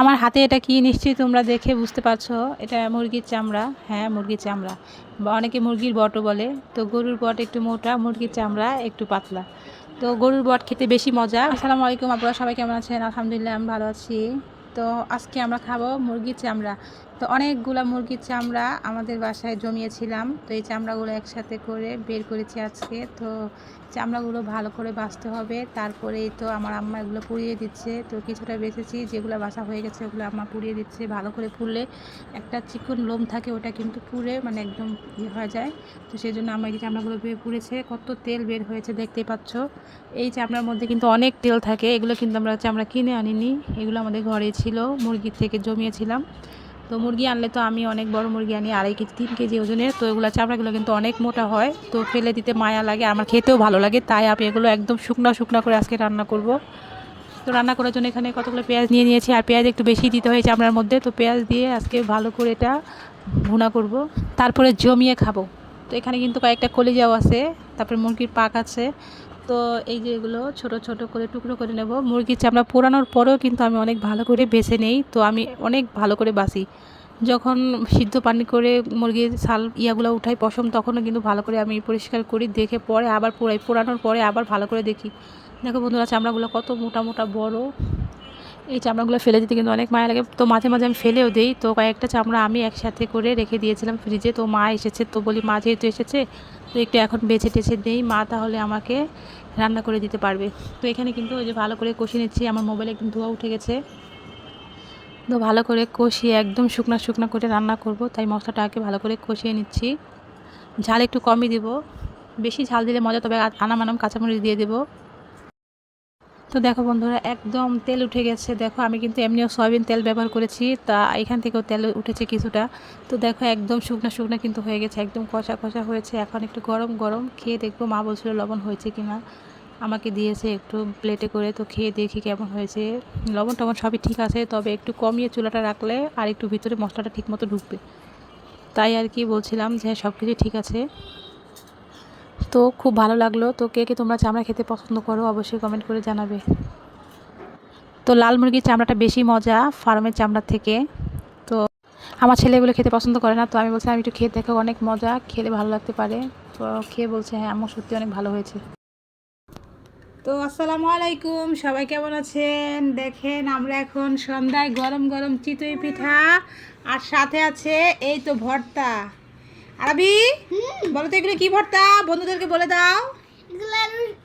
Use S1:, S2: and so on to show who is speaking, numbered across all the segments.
S1: আমার হাতে এটা কি নিশ্চয়ই তোমরা দেখে বুঝতে পারছ? এটা মুরগির চামড়া। হ্যাঁ মুরগির চামড়া। বা অনেকে মুরগির বটও বলে। তো গরুর বট একটু মোটা, মুরগির চামড়া একটু পাতলা। তো গরুর বট খেতে বেশি মজা। আসসালামু আলাইকুম, আপনারা সবাই কেমন আছেন? আলহামদুলিল্লাহ, আমি ভালো আছি। তো আজকে আমরা খাব মুরগির চামড়া। তো অনেকগুলা মুরগির চামড়া আমাদের বাসায় জমিয়েছিলাম। তো এই চামড়াগুলো একসাথে করে বের করেছি আজকে। তো চামড়াগুলো ভালো করে বাঁচতে হবে। তারপরেই তো আমার আম্মা এগুলো পুড়িয়ে দিচ্ছে। তো কিছুটা বেঁচেছি। যেগুলো বাসা হয়ে গেছে ওগুলো আম্মা পুড়িয়ে দিচ্ছে। ভালো করে পুড়লে একটা চিকন লোম থাকে, ওটা কিন্তু পুড়ে মানে একদম ইয়ে হয়ে যায়। তো সেই জন্য আমার এই চামড়াগুলো পুড়েছে। কত তেল বের হয়েছে দেখতেই পাচ্ছ। এই চামড়ার মধ্যে কিন্তু অনেক তেল থাকে। এগুলো কিন্তু আমরা চামড়া কিনে আনিনি। এগুলো আমাদের ঘরে ছিল। মুরগির থেকে জমিয়েছিলাম। তো মুরগি আনলে তো আমি অনেক বড় মুরগি আনি, আড়াই কেজি, তিন কেজি ওজনের। তো এগুলো চামড়াগুলো কিন্তু অনেক মোটা হয়, তো ফেলে দিতে মায়া লাগে, আমার খেতেও ভালো লাগে, তাই আমি এগুলো একদম শুকনো শুকনো করে আজকে রান্না করব। তো রান্না করার জন্য এখানে কতগুলো পেঁয়াজ নিয়ে নিয়েছি, আর পেঁয়াজ একটু বেশি দিতে হয় চামড়ার মধ্যে, তো পেঁয়াজ দিয়ে আজকে ভালো করে এটা ভুনা করব। তারপরে জমিয়ে খাব। তো এখানে কিন্তু কয়েকটা কলিজাও আছে, তারপরে মুরগির পাক আছে তো এই যে এগুলো ছোটো ছোটো করে টুকরো করে নেব। মুরগির চামড়া পোড়ানোর পরেও কিন্তু আমি অনেক ভালো করে বেছে নেই। তো আমি অনেক ভালো করে বাসি যখন সিদ্ধ পানি করে মুরগির ছাল ইয়াগুলো উঠাই পশম, তখনও কিন্তু ভালো করে আমি পরিষ্কার করি, দেখে পরে আবার পোড়াই। পোড়ানোর পরে আবার ভালো করে দেখি। দেখো বন্ধুরা, চামড়াগুলো কত মোটা মোটা, বড়। এই চামড়াগুলো ফেলে দিতে কিন্তু অনেক মায়া লাগে। তো মাঝে মাঝে আমি ফেলেও দিই। তো কয়েকটা চামড়া আমি একসাথে করে রেখে দিয়েছিলাম ফ্রিজে তো মা এসেছে তো বলি, মা যেহেতু এসেছে, তো একটু এখন বেছে টেছে দেই। মা তাহলে আমাকে রান্না করে দিতে পারবে। তো এখানে কিন্তু ওই যে ভালো করে কষিয়ে নিচ্ছি। আমার মোবাইলে একদম ধোয়া উঠে গেছে। তো ভালো করে কষিয়ে একদম শুকনো শুকনো করে রান্না করব। তাই মশলাটা আগে ভালো করে কষিয়ে নিচ্ছি। ঝাল একটু কমই দিব। বেশি ঝাল দিলে মজা, তবে আনাম আনাম কাঁচামরিচ দিয়ে দেবো। তো দেখো বন্ধুরা, একদম তেল উঠে গেছে। দেখো, আমি কিন্তু এমনিও সয়াবিন তেল ব্যবহার করেছি, তা এখান থেকেও তেল উঠেছে কিছুটা। তো দেখো, একদম শুকনো শুকনো কিন্তু হয়ে গেছে, একদম কষা কষা হয়েছে। এখন একটু গরম গরম খেয়ে দেখব মা বলছিল লবণ হয়েছে কি না আমাকে দিয়েছে একটু প্লেটে করে, তো খেয়ে দেখি কেমন হয়েছে। লবণ টবণ সবই ঠিক আছে, তবে একটু কমিয়ে চুলাটা রাখলে আর একটু ভিতরে মশলাটা ঠিক মতো ঢুকবে। তাই আর কি বলছিলাম যে সব কিছু ঠিক আছে। তো খুব ভালো লাগল। তো কে কে তোমরা চামড়া খেতে পছন্দ করো অবশ্যই কমেন্ট করে জানাবে। তো লাল মুরগির চামড়াটা বেশি মজা ফার্মের চামড়ার থেকে। তো আমার ছেলেগুলো খেতে পছন্দ করে না, তো আমি বলছি, আমি একটু খেয়ে দেখো, অনেক মজা, খেলে ভালো লাগতে পারে। তো খেয়ে বলছে হ্যাঁ আমার সত্যি অনেক ভালো হয়েছে। তো আসসালামু আলাইকুম, সবাই কেমন আছেন? দেখেন, আমরা এখন সন্ধ্যায় গরম গরম চিতই পিঠা, আর সাথে আছে এই তো ভর্তা। আরবি? বলো তো এগুলো কি ভর্তা? বন্ধুদেরকে বলে দাও।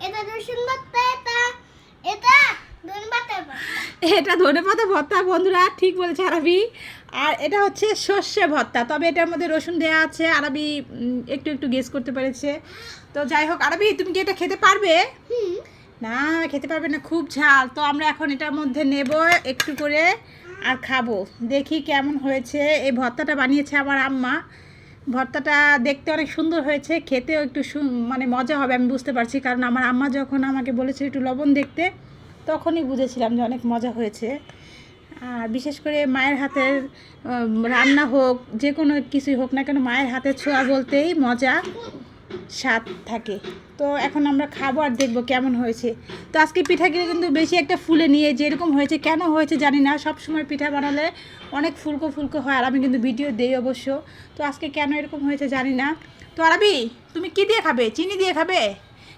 S2: এটা রসুন ভর্তা এটা এটা ধনে
S1: এটা ধনে পাতা ভর্তা বন্ধুরা ঠিক বলেছে আরবি। আর এটা হচ্ছে সর্ষে ভর্তা। তবে এটার মধ্যে রসুন দেওয়া আছে আরবি একটু একটু গেস করতে পেরেছে। তো যাই হোক আরবি তুমি কি এটা খেতে পারবে? না খেতে পারবে না খুব ঝাল। তো আমরা এখন এটার মধ্যে নেব একটু করে আর খাব। দেখি কেমন হয়েছে। এই ভর্তাটা বানিয়েছে আমার আম্মা। ভর্তাটা দেখতে অনেক সুন্দর হয়েছে, খেতেও একটু মানে মজা হবে, আমি বুঝতে পারছি। কারণ আমার আম্মা যখন আমাকে বলেছে একটু লবণ দেখতে, তখনই বুঝেছিলাম যে অনেক মজা হয়েছে। আর বিশেষ করে মায়ের হাতের রান্না হোক, যে কোনো কিছুই হোক না কেন, মায়ের হাতের ছোঁয়া বলতেই মজা। স্বাদ থাকে। তো এখন আমরা খাব আর দেখব কেমন হয়েছে। তো আজকে পিঠাগুলো কিন্তু বেশি একটা ফুলে নিয়ে যেরকম হয়েছে, কেন হয়েছে জানি না। সব সময় পিঠা বানালে অনেক ফুলকো ফুলকো হয় আর আমি কিন্তু ভিডিও দেই অবশ্য। তো আজকে কেন এরকম হয়েছে জানি না। তো আরবি, তুমি কি দিয়ে খাবে? চিনি দিয়ে খাবে?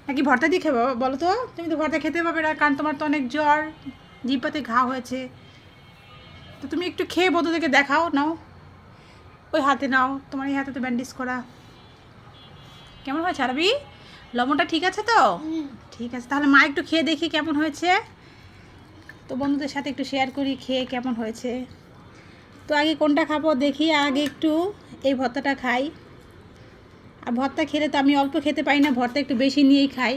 S1: নাকি ভর্তা দিয়ে খাবে? বলো তো। তুমি তো ভর্তা খেতে পাবে না, কারণ তোমার তো অনেক জ্বর জিপাতে ঘা হয়েছে। তো তুমি একটু খেয়ে বন্ধুদেরকে দেখাও, নাও। ওই হাতে নাও। তোমার এই হাতে তো ব্যান্ডেজ করা। কেমন হয়েছে আরবি? লবণটা ঠিক আছে তো? ঠিক আছে তাহলে মা একটু খেয়ে দেখি কেমন হয়েছে। তো বন্ধুদের সাথে একটু শেয়ার করি খেয়ে কেমন হয়েছে। তো আগে কোনটা খাব দেখি আগে একটু এই ভর্তাটা খাই। আর ভর্তা খেলে তো আমি অল্প খেতে পারি না ভর্তা একটু বেশি নিয়েই খাই।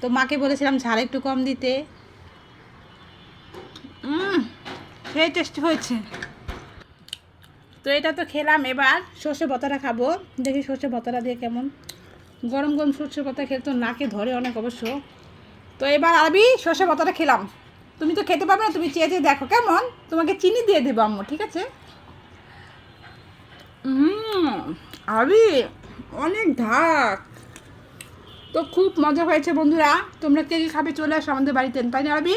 S1: তো মাকে বলেছিলাম ঝাল একটু কম দিতে। সেই টেস্টি হয়েছে। তো এটা তো খেলাম এবার সর্ষে পাতাটা খাব। দেখি সর্ষে পাতাটা দিয়ে কেমন। গরম গরম সর্ষে পাতা খেলে তো নাকে ধরে অনেক অবশ্য। তো এবার আরবি সর্ষে পাতাটা খেলাম। তুমি তো খেতে পারবে না, তুমি চেয়ে চেয়ে দেখো কেমন। তোমাকে চিনি দিয়ে দেবো আম্মু, ঠিক আছে? আরবি অনেক ঢাক। তো খুব মজা হয়েছে বন্ধুরা, তোমরা কে কে খাবে, চলে আসো আমাদের বাড়িতে, তাই না আরবি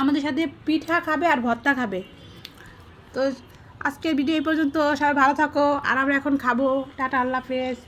S1: আমাদের সাথে পিঠা খাবে আর ভর্তা খাবে। তো আজকের ভিডিও এই পর্যন্ত, সবাই ভালো থাকো, আর আমরা এখন খাব। টাটা, আল্লাহ হাফেজ।